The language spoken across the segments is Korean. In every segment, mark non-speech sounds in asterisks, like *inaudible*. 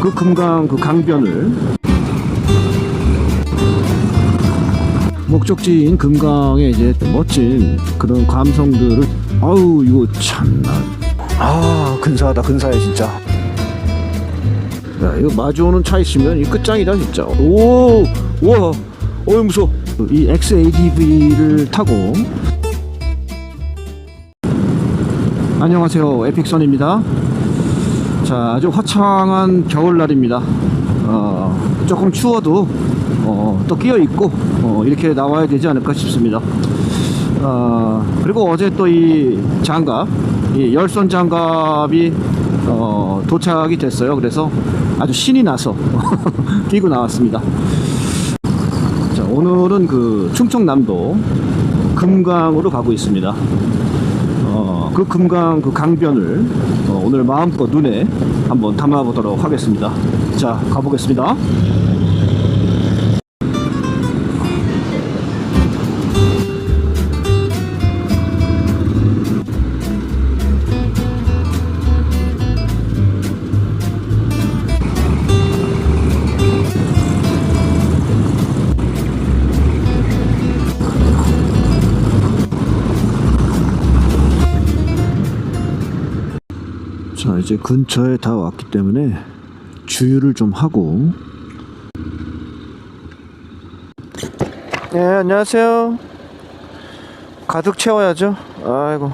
그 금강 그 강변을 목적지인 금강의 이제 멋진 그런 감성들을 아우 이거 참나. 아 근사하다 근사해 진짜. 야 이거 마주오는 차 있으면 이 끝장이다 진짜. 오 우와 어이 무서워. 이 XADV를 타고. 안녕하세요 에픽선입니다 자 아주 화창한 겨울날입니다. 어, 조금 추워도 어, 또 끼어 있고 어, 이렇게 나와야 되지 않을까 싶습니다. 어, 그리고 어제 또 이 장갑 이 열선 장갑이 어, 도착이 됐어요. 그래서 아주 신이 나서 *laughs* 끼고 나왔습니다. 자 오늘은 그 충청남도 금강으로 가고 있습니다. 어, 그 금강 그 강변을 어, 오늘 마음껏 눈에 한번 담아보도록 하겠습니다. 자, 가보겠습니다. 이제 근처에 다 왔기 때문에 주유를 좀 하고. 네, 안녕하세요. 가득 채워야죠. 아이고.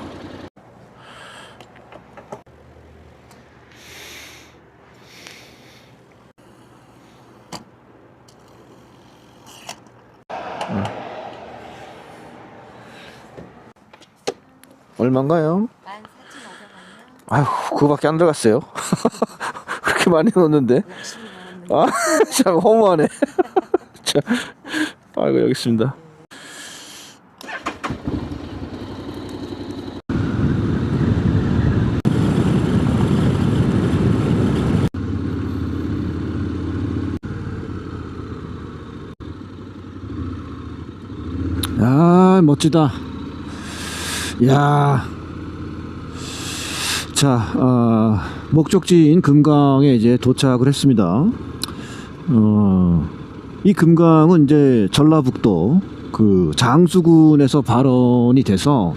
얼마인가요? 14,500원이요? 아휴, 그거밖에 안 들어갔어요. *laughs* 그렇게 많이 넣었는데. 열심히 나왔는데 아, *laughs* 참 허무하네. *laughs* 자, 아이고 여기 있습니다. 아, 멋지다. 야. 자, 어, 목적지인 금강에 이제 도착을 했습니다. 어, 이 금강은 이제 전라북도 그 장수군에서 발원이 돼서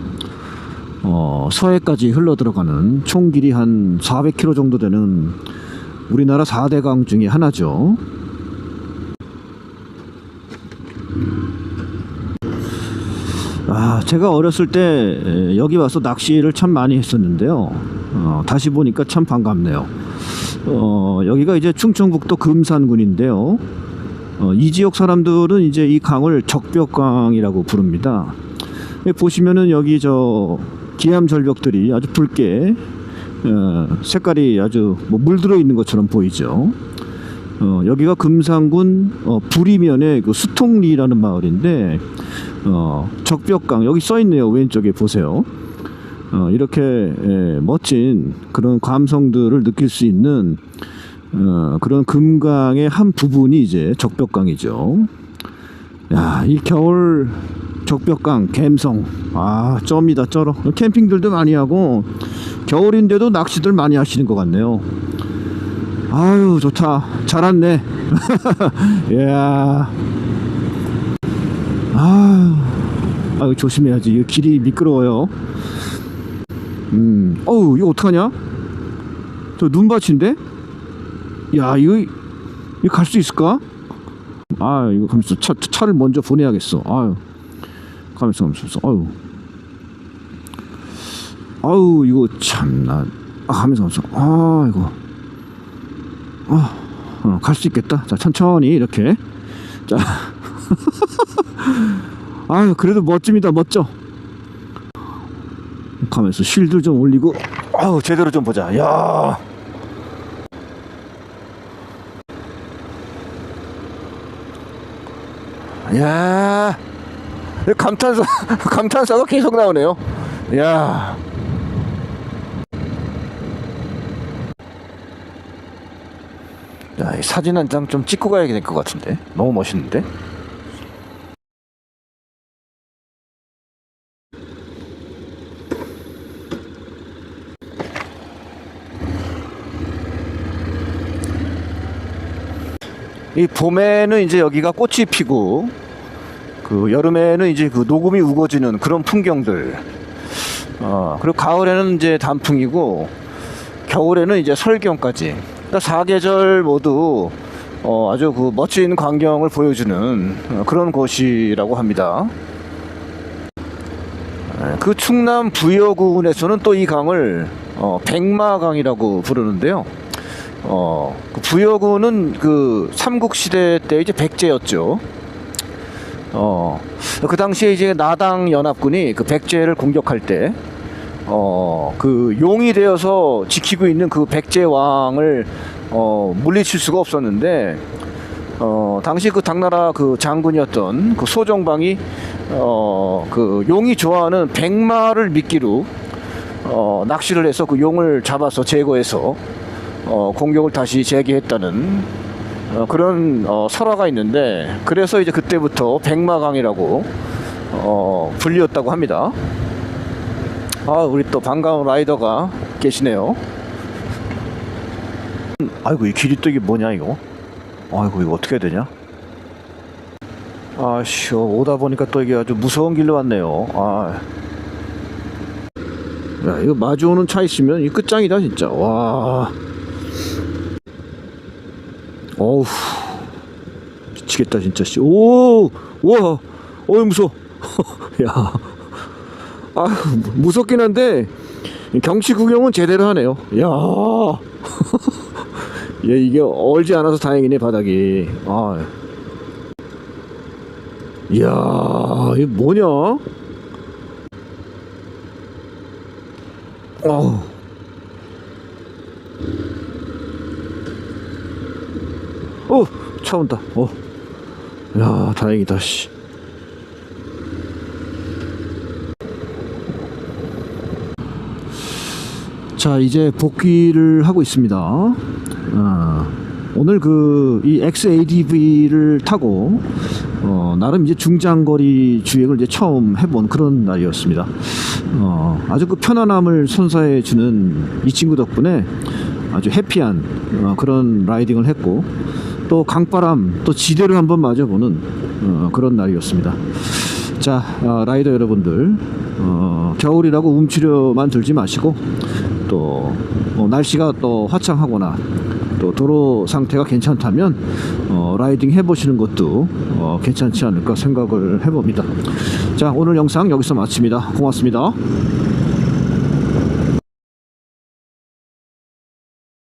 어, 서해까지 흘러 들어가는 총 길이 한 400km 정도 되는 우리나라 4대 강 중에 하나죠. 아, 제가 어렸을 때 에, 여기 와서 낚시를 참 많이 했었는데요. 어, 다시 보니까 참 반갑네요. 어, 여기가 이제 충청북도 금산군인데요. 어, 이 지역 사람들은 이제 이 강을 적벽강이라고 부릅니다. 예, 보시면은 여기 저 기암 절벽들이 아주 붉게 어, 색깔이 아주 뭐 물들어 있는 것처럼 보이죠. 어, 여기가 금산군 어, 부리면의 그 수통리라는 마을인데 어, 적벽강 여기 써 있네요 왼쪽에 보세요. 어, 이렇게 예, 멋진 그런 감성들을 느낄 수 있는 어, 그런 금강의 한 부분이 이제 적벽강이죠. 야, 이 겨울 적벽강 갬성 아 쩝니다 쩔어 캠핑들도 많이 하고 겨울인데도 낚시들 많이 하시는 것 같네요. 아유 좋다 잘 왔네. 이야. 아, 아유 조심해야지. 이 길이 미끄러워요. 음, 어우 이거 어떡하냐? 저 눈밭인데? 야 이거 이거 갈 수 있을까? 아 이거 가면서 차 차를 먼저 보내야겠어. 아유 가면서 가면서 아유 아유 이거 참나 아, 가면서 가면서 아 이거 아, 갈수 있겠다. 자 천천히 이렇게 자. *laughs* 아유 그래도 멋집니다 멋져 가면서 쉴드 좀 올리고 아우 제대로 좀 보자 야 야, 감탄사, *laughs* 감탄사가 계속 나오네요. 야. 야, 이 사진 한 장 좀 찍고 가야 될 것 같은데. 너무 멋있는데? 이 봄에는 이제 여기가 꽃이 피고 그 여름에는 이제 그 녹음이 우거지는 그런 풍경들. 어, 그리고 가을에는 이제 단풍이고 겨울에는 이제 설경까지. 그러니까 사계절 모두 어, 아주 그 멋진 광경을 보여주는 어, 그런 곳이라고 합니다. 에, 그 충남 부여군에서는 또 이 강을 어, 백마강이라고 부르는데요. 어, 그 부여군은 그 삼국시대 때 이제 백제였죠. 어, 그 당시에 이제 나당 연합군이 그 백제를 공격할 때, 어, 그 용이 되어서 지키고 있는 그 백제 왕을 어, 물리칠 수가 없었는데, 어, 당시 그 당나라 그 장군이었던 그 소정방이 어, 그 용이 좋아하는 백마를 미끼로 어, 낚시를 해서 그 용을 잡아서 제거해서 어, 공격을 다시 재개했다는 어, 그런 어, 설화가 있는데 그래서 이제 그때부터 백마강이라고 어, 불리웠다고 합니다. 아 우리 또 반가운 라이더가 계시네요. 음, 아이고 이 길이 또 이게 뭐냐 이거? 아이고 이거 어떻게 해야 되냐? 아씨 오다 보니까 또 이게 아주 무서운 길로 왔네요. 아. 야 이거 마주오는 차 있으면 이 끝장이다 진짜. 와. 어우 미치겠다 진짜 씨. 오, 와, 어이 무서워. *laughs* 야, 아 무섭긴 한데 경치 구경은 제대로 하네요. 야, *laughs* 얘 이게 얼지 않아서 다행이네 바닥이. 아, 이야, 이게 뭐냐? 어우. 어, 차 온다. 어. 야, 다행이다, 씨. 자, 이제 복귀를 하고 있습니다. 아, 오늘 그 이 XADV를 타고 어, 나름 이제 중장거리 주행을 이제 처음 해본 그런 날이었습니다. 어, 아주 그 편안함을 선사해 주는 이 친구 덕분에 아주 해피한 어, 그런 라이딩을 했고 또 강바람 또 지대를 한번 맞아보는 어, 그런 날이었습니다. 자 어, 라이더 여러분들 어, 겨울이라고 움츠려만 들지 마시고 또 어, 날씨가 또 화창하거나 또 도로 상태가 괜찮다면 어, 라이딩 해보시는 것도 어, 괜찮지 않을까 생각을 해봅니다. 자 오늘 영상 여기서 마칩니다. 고맙습니다.